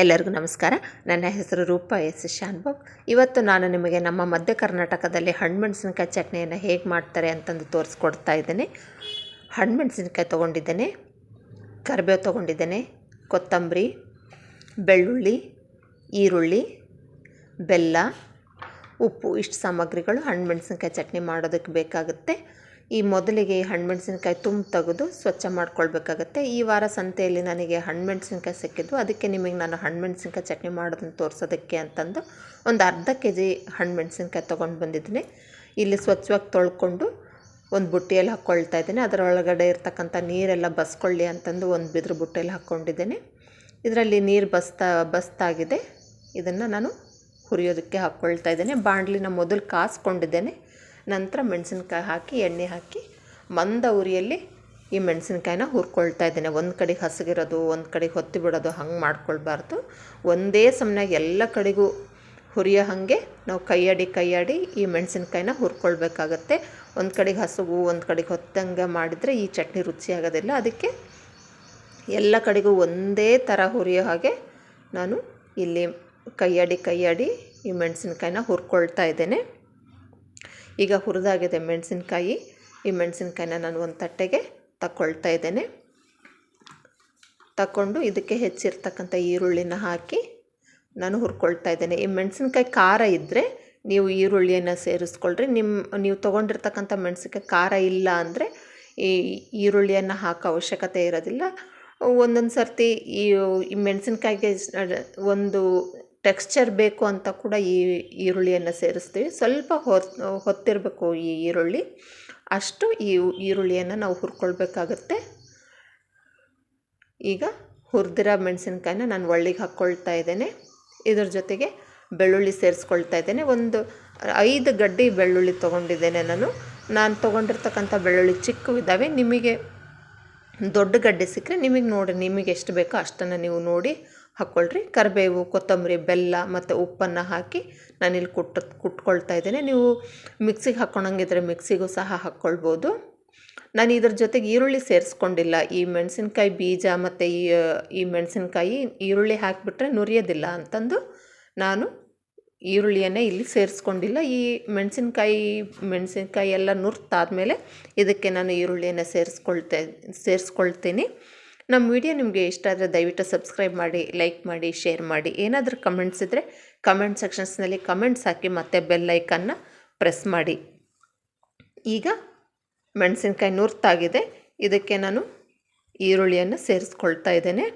ಎಲ್ಲರಿಗೂ ನಮಸ್ಕಾರ. ನನ್ನ ಹೆಸರು ರೂಪ ಎಸ್. ಶಾನ್ಬಾಗ್ ಇವತ್ತು ನಾನು ನಿಮಗೆ ನಮ್ಮ ಮಧ್ಯ ಕರ್ನಾಟಕದಲ್ಲಿ ಹಣ್ಣುಮೆಣಸಿನ್ಕಾಯಿ ಚಟ್ನಿಯನ್ನು ಹೇಗೆ ಮಾಡ್ತಾರೆ ಅಂತಂದು ತೋರಿಸ್ಕೊಡ್ತಾ ಇದ್ದೇನೆ. ಹಣ್ಣುಮೆಣಸಿನ್ಕಾಯಿ ತೊಗೊಂಡಿದ್ದೇನೆ, ಕರಿಬೇವು ತೊಗೊಂಡಿದ್ದೇನೆ, ಕೊತ್ತಂಬರಿ, ಬೆಳ್ಳುಳ್ಳಿ, ಈರುಳ್ಳಿ, ಬೆಲ್ಲ, ಉಪ್ಪು, ಇಷ್ಟು ಸಾಮಗ್ರಿಗಳು ಹಣ್ಣುಮೆಣಸಿನ್ಕಾಯಿ ಚಟ್ನಿ ಮಾಡೋದಕ್ಕೆ ಬೇಕಾಗುತ್ತೆ. ಈ ಮೊದಲಿಗೆ ಈ ಹಣ್ಣುಮೆಣಸಿನ್ಕಾಯಿ ತುಂಬ ತೆಗೆದು ಸ್ವಚ್ಛ ಮಾಡ್ಕೊಳ್ಬೇಕಾಗತ್ತೆ. ಈ ವಾರ ಸಂತೆಯಲ್ಲಿ ನನಗೆ ಹಣ್ಣುಮೆಣಸಿನ್ಕಾಯಿ ಸಿಕ್ಕಿದ್ದು, ಅದಕ್ಕೆ ನಿಮಗೆ ನಾನು ಹಣ್ಣುಮೆಣಸಿನ್ಕಾಯಿ ಚಟ್ನಿ ಮಾಡೋದನ್ನು ತೋರಿಸೋದಕ್ಕೆ ಅಂತಂದು ಒಂದು ಅರ್ಧ ಕೆ ಜಿ ಹಣ್ಣುಮೆಣಸಿನ್ಕಾಯಿ ತೊಗೊಂಡು ಬಂದಿದ್ದೀನಿ. ಇಲ್ಲಿ ಸ್ವಚ್ಛವಾಗಿ ತೊಳ್ಕೊಂಡು ಒಂದು ಬುಟ್ಟಿಯಲ್ಲಿ ಹಾಕ್ಕೊಳ್ತಾ ಇದ್ದೀನಿ. ಅದರೊಳಗಡೆ ಇರ್ತಕ್ಕಂಥ ನೀರೆಲ್ಲ ಬಸ್ಕೊಳ್ಳಿ ಅಂತಂದು ಒಂದು ಬಿದ್ರ ಬುಟ್ಟಿಯಲ್ಲಿ ಹಾಕ್ಕೊಂಡಿದ್ದೇನೆ. ಇದರಲ್ಲಿ ನೀರು ಬಸ್ತಾ, ಬಸ್ತಾಗಿದೆ. ಇದನ್ನು ನಾನು ಹುರಿಯೋದಕ್ಕೆ ಹಾಕ್ಕೊಳ್ತಾ ಇದ್ದೇನೆ. ಬಾಣಲಿನ ಮೊದಲು ಕಾಸ್ಕೊಂಡಿದ್ದೇನೆ. ನಂತರ ಮೆಣಸಿನ್ಕಾಯಿ ಹಾಕಿ, ಎಣ್ಣೆ ಹಾಕಿ ಮಂದ ಉರಿಯಲ್ಲಿ ಈ ಮೆಣಸಿನ್ಕಾಯಿನ ಹುರ್ಕೊಳ್ತಾ ಇದ್ದೇನೆ. ಒಂದು ಕಡೆಗೆ ಹಸಗಿರೋದು, ಒಂದು ಕಡೆಗೆ ಹೊತ್ತಿ ಬಿಡೋದು ಹಂಗೆ ಮಾಡ್ಕೊಳ್ಬಾರ್ದು. ಒಂದೇ ಸಮನಾಗಿ ಎಲ್ಲ ಕಡೆಗೂ ಹುರಿಯೋ ಹಾಗೆ ನಾವು ಕೈಯಾಡಿ ಕೈಯಾಡಿ ಈ ಮೆಣಸಿನ್ಕಾಯಿನ ಹುರ್ಕೊಳ್ಬೇಕಾಗತ್ತೆ. ಒಂದು ಕಡೆಗೆ ಹಸುಗು, ಒಂದು ಕಡೆಗೆ ಹೊತ್ತಂಗೆ ಮಾಡಿದರೆ ಈ ಚಟ್ನಿ ರುಚಿ ಆಗೋದಿಲ್ಲ. ಅದಕ್ಕೆ ಎಲ್ಲ ಕಡೆಗೂ ಒಂದೇ ಥರ ಹುರಿಯೋ ಹಾಗೆ ನಾನು ಇಲ್ಲಿ ಕೈಯಾಡಿ ಕೈಯಾಡಿ ಈ ಮೆಣಸಿನ್ಕಾಯಿನ ಹುರ್ಕೊಳ್ತಾ ಇದ್ದೇನೆ. ಈಗ ಹುರಿದಾಗಿದೆ ಮೆಣಸಿನ್ಕಾಯಿ. ಈ ಮೆಣಸಿನ್ಕಾಯಿನ ನಾನು ಒಂದು ತಟ್ಟೆಗೆ ತಗೊಳ್ತಾ ಇದ್ದೇನೆ. ತಕ್ಕೊಂಡು ಇದಕ್ಕೆ ಹೆಚ್ಚಿರ್ತಕ್ಕಂಥ ಈರುಳ್ಳಿನ ಹಾಕಿ ನಾನು ಹುರ್ಕೊಳ್ತಾ ಇದ್ದೇನೆ. ಈ ಮೆಣಸಿನ್ಕಾಯಿ ಖಾರ ಇದ್ದರೆ ನೀವು ಈರುಳ್ಳಿಯನ್ನು ಸೇರಿಸ್ಕೊಳ್ರಿ. ನಿಮ್ಮ ನೀವು ತೊಗೊಂಡಿರ್ತಕ್ಕಂಥ ಮೆಣಸಿನ್ಕಾಯಿ ಖಾರ ಇಲ್ಲ ಅಂದರೆ ಈ ಈರುಳ್ಳಿಯನ್ನು ಹಾಕೋ ಅವಶ್ಯಕತೆ ಇರೋದಿಲ್ಲ. ಒಂದೊಂದು ಸರ್ತಿ ಈ ಮೆಣಸಿನ್ಕಾಯಿಗೆ ಒಂದು ಟೆಕ್ಸ್ಚರ್ ಬೇಕು ಅಂತ ಕೂಡ ಈ ಈರುಳ್ಳಿಯನ್ನು ಸೇರಿಸ್ತೀವಿ. ಸ್ವಲ್ಪ ಹೊತ್ತಿರಬೇಕು ಈ ಈರುಳ್ಳಿ. ಅಷ್ಟು ಈ ಈರುಳ್ಳಿಯನ್ನು ನಾವು ಹುರ್ಕೊಳ್ಬೇಕಾಗತ್ತೆ. ಈಗ ಹುರಿದಿರೋ ಮೆಣಸಿನ್ಕಾಯಿನ ನಾನು ಒಳ್ಳಿಗೆ ಹಾಕ್ಕೊಳ್ತಾ ಇದ್ದೇನೆ. ಇದ್ರ ಜೊತೆಗೆ ಬೆಳ್ಳುಳ್ಳಿ ಸೇರಿಸ್ಕೊಳ್ತಾ ಇದ್ದೇನೆ. ಒಂದು ಐದು ಗಡ್ಡೆ ಬೆಳ್ಳುಳ್ಳಿ ತೊಗೊಂಡಿದ್ದೇನೆ ನಾನು. ನಾನು ತೊಗೊಂಡಿರ್ತಕ್ಕಂಥ ಬೆಳ್ಳುಳ್ಳಿ ಚಿಕ್ಕವಿದ್ದಾವೆ ನಿಮಗೆ ದೊಡ್ಡ ಗಡ್ಡೆ ಸಿಕ್ಕರೆ ನಿಮಗೆ ನೋಡಿ, ನಿಮಗೆ ಎಷ್ಟು ಬೇಕೋ ಅಷ್ಟನ್ನು ನೀವು ನೋಡಿ ಹಾಕ್ಕೊಳ್ರಿ. ಕರಿಬೇವು, ಕೊತ್ತಂಬರಿ, ಬೆಲ್ಲ ಮತ್ತು ಉಪ್ಪನ್ನು ಹಾಕಿ ನಾನಿಲ್ಲಿ ಕುಟ್ಟ, ಕುಟ್ಕೊಳ್ತಾ ಇದ್ದೇನೆ. ನೀವು ಮಿಕ್ಸಿಗೆ ಹಾಕ್ಕೊಳಂಗಿದ್ರೆ ಮಿಕ್ಸಿಗೂ ಸಹ ಹಾಕ್ಕೊಳ್ಬೋದು. ನಾನು ಇದ್ರ ಜೊತೆಗೆ ಈರುಳ್ಳಿ ಸೇರಿಸ್ಕೊಂಡಿಲ್ಲ. ಈ ಮೆಣಸಿನ್ಕಾಯಿ ಬೀಜ ಮತ್ತು ಈ ಈ ಮೆಣಸಿನ್ಕಾಯಿ ಈರುಳ್ಳಿ ಹಾಕಿಬಿಟ್ರೆ ನುರಿಯೋದಿಲ್ಲ ಅಂತಂದು ನಾನು ಈರುಳ್ಳಿಯನ್ನೇ ಇಲ್ಲಿ ಸೇರಿಸ್ಕೊಂಡಿಲ್ಲ. ಈ ಮೆಣಸಿನ್ಕಾಯಿ ಮೆಣಸಿನ್ಕಾಯಿ ಎಲ್ಲ ನುರ್ತಾದಮೇಲೆ ಇದಕ್ಕೆ ನಾನು ಈರುಳ್ಳಿಯನ್ನು ಸೇರಿಸ್ಕೊಳ್ತೇ, ಸೇರಿಸ್ಕೊಳ್ತೀನಿ. ನಮ್ಮ ವಿಡಿಯೋ ನಿಮಗೆ ಇಷ್ಟ ಆದರೆ ದಯವಿಟ್ಟು ಸಬ್ಸ್ಕ್ರೈಬ್ ಮಾಡಿ, ಲೈಕ್ ಮಾಡಿ, ಶೇರ್ ಮಾಡಿ. ಏನಾದರೂ ಕಮೆಂಟ್ಸ್ ಇದ್ದರೆ ಕಮೆಂಟ್ ಸೆಕ್ಷನ್ಸ್ನಲ್ಲಿ ಕಮೆಂಟ್ಸ್ ಹಾಕಿ ಮತ್ತು ಬೆಲ್ ಲೈಕನ್ನು ಪ್ರೆಸ್ ಮಾಡಿ. ಈಗ ಮೆಣಸಿನ್ಕಾಯಿ ನುರ್ತಾಗಿದೆ. ಇದಕ್ಕೆ ನಾನು ಈರುಳ್ಳಿಯನ್ನು ಸೇರಿಸ್ಕೊಳ್ತಾ ಇದ್ದೇನೆ.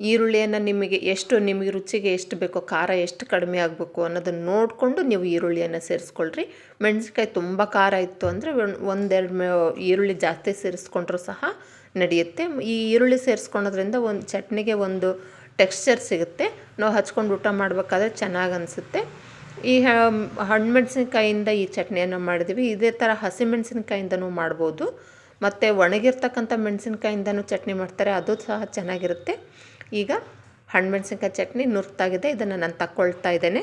ಈರುಳ್ಳಿಯನ್ನು ನಿಮಗೆ ಎಷ್ಟು, ನಿಮಗೆ ರುಚಿಗೆ ಎಷ್ಟು ಬೇಕೋ, ಖಾರ ಎಷ್ಟು ಕಡಿಮೆ ಆಗಬೇಕು ಅನ್ನೋದನ್ನು ನೋಡಿಕೊಂಡು ನೀವು ಈರುಳ್ಳಿಯನ್ನು ಸೇರಿಸ್ಕೊಳ್ರಿ. ಮೆಣಸಿನ್ಕಾಯಿ ತುಂಬ ಖಾರ ಇತ್ತು ಅಂದರೆ ಒಂದೆರಡು ಮೇ, ಈರುಳ್ಳಿ ಜಾಸ್ತಿ ಸೇರಿಸ್ಕೊಂಡ್ರೂ ಸಹ ನಡೆಯುತ್ತೆ. ಈ ಈರುಳ್ಳಿ ಸೇರಿಸ್ಕೊಳೋದ್ರಿಂದ ಒಂದು ಚಟ್ನಿಗೆ ಒಂದು ಟೆಕ್ಸ್ಚರ್ ಸಿಗುತ್ತೆ. ನಾವು ಹಚ್ಕೊಂಡು ಊಟ ಮಾಡಬೇಕಾದ್ರೆ ಚೆನ್ನಾಗಿ ಅನಿಸುತ್ತೆ. ಈ ಹಣ್ಣು ಮೆಣಸಿನ್ಕಾಯಿಂದ ಈ ಚಟ್ನಿಯನ್ನು ಮಾಡಿದ್ವಿ. ಇದೇ ಥರ ಹಸಿಮೆಣಸಿನ್ಕಾಯಿಂದನೂ ಮಾಡ್ಬೋದು. ಮತ್ತು ಒಣಗಿರ್ತಕ್ಕಂಥ ಮೆಣಸಿನ್ಕಾಯಿಂದನೂ ಚಟ್ನಿ ಮಾಡ್ತಾರೆ, ಅದು ಸಹ ಚೆನ್ನಾಗಿರುತ್ತೆ. ಈಗ ಹಣ್ಣು ಮೆಣಸಿನ್ಕಾಯಿ ಚಟ್ನಿ ನುರ್ತಾಗಿದೆ, ಇದನ್ನು ನಾನು ತಕ್ಕೊಳ್ತಾ ಇದ್ದೇನೆ.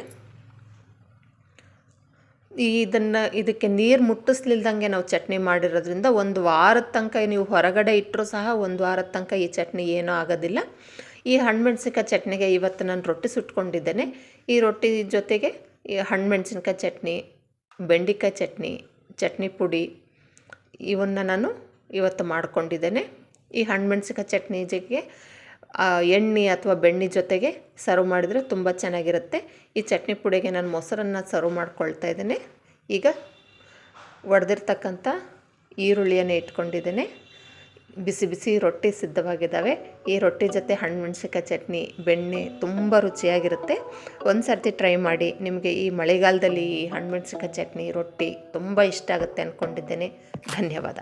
ಇದನ್ನು, ಇದಕ್ಕೆ ನೀರು ಮುಟ್ಟಿಸ್ಲಿಲ್ದಂಗೆ ನಾವು ಚಟ್ನಿ ಮಾಡಿರೋದ್ರಿಂದ ಒಂದು ವಾರದ ತನಕ ನೀವು ಹೊರಗಡೆ ಇಟ್ಟರೂ ಸಹ ಒಂದು ವಾರದ ತನಕ ಈ ಚಟ್ನಿ ಏನೂ ಆಗೋದಿಲ್ಲ. ಈ ಹಣ್ಣುಮೆಣ್ಸಿನ್ಕಾಯಿ ಚಟ್ನಿಗೆ ಇವತ್ತು ನಾನು ರೊಟ್ಟಿ ಸುಟ್ಕೊಂಡಿದ್ದೇನೆ. ಈ ರೊಟ್ಟಿ ಜೊತೆಗೆ ಈ ಹಣ್ಣು ಮೆಣಸಿನ್ಕಾಯಿ ಚಟ್ನಿ, ಬೆಂಡೆಕಾಯಿ ಚಟ್ನಿ ಚಟ್ನಿ ಪುಡಿ ಇವನ್ನು ನಾನು ಇವತ್ತು ಮಾಡ್ಕೊಂಡಿದ್ದೇನೆ. ಈ ಹಣ್ಣುಮೆಣ್ಸಿನ್ಕಾಯಿ ಚಟ್ನಿ ಜೊತೆಗೆ ಎಣ್ಣೆ ಅಥವಾ ಬೆಣ್ಣೆ ಜೊತೆಗೆ ಸರ್ವ್ ಮಾಡಿದರೆ ತುಂಬ ಚೆನ್ನಾಗಿರುತ್ತೆ. ಈ ಚಟ್ನಿ ಪುಡಿಗೆ ನಾನು ಮೊಸರನ್ನು ಸರ್ವ್ ಮಾಡ್ಕೊಳ್ತಾ ಇದ್ದೇನೆ. ಈಗ ಒಡೆದಿರ್ತಕ್ಕಂಥ ಈರುಳ್ಳಿಯನ್ನು ಇಟ್ಕೊಂಡಿದ್ದೇನೆ. ಬಿಸಿ ಬಿಸಿ ರೊಟ್ಟಿ ಸಿದ್ಧವಾಗಿದ್ದಾವೆ. ಈ ರೊಟ್ಟಿ ಜೊತೆ ಹಣ್ಣು ಮೆಣಸಿನ್ಕಾಯಿ ಚಟ್ನಿ, ಬೆಣ್ಣೆ ತುಂಬ ರುಚಿಯಾಗಿರುತ್ತೆ. ಒಂದು ಸರ್ತಿ ಟ್ರೈ ಮಾಡಿ ನಿಮಗೆ ಈ ಮಳೆಗಾಲದಲ್ಲಿ ಈ ಹಣ್ಣು ಮೆಣಸಿನ್ಕಾಯಿ ಚಟ್ನಿ, ರೊಟ್ಟಿ ತುಂಬ ಇಷ್ಟ ಆಗುತ್ತೆ ಅಂದ್ಕೊಂಡಿದ್ದೇನೆ ಧನ್ಯವಾದ.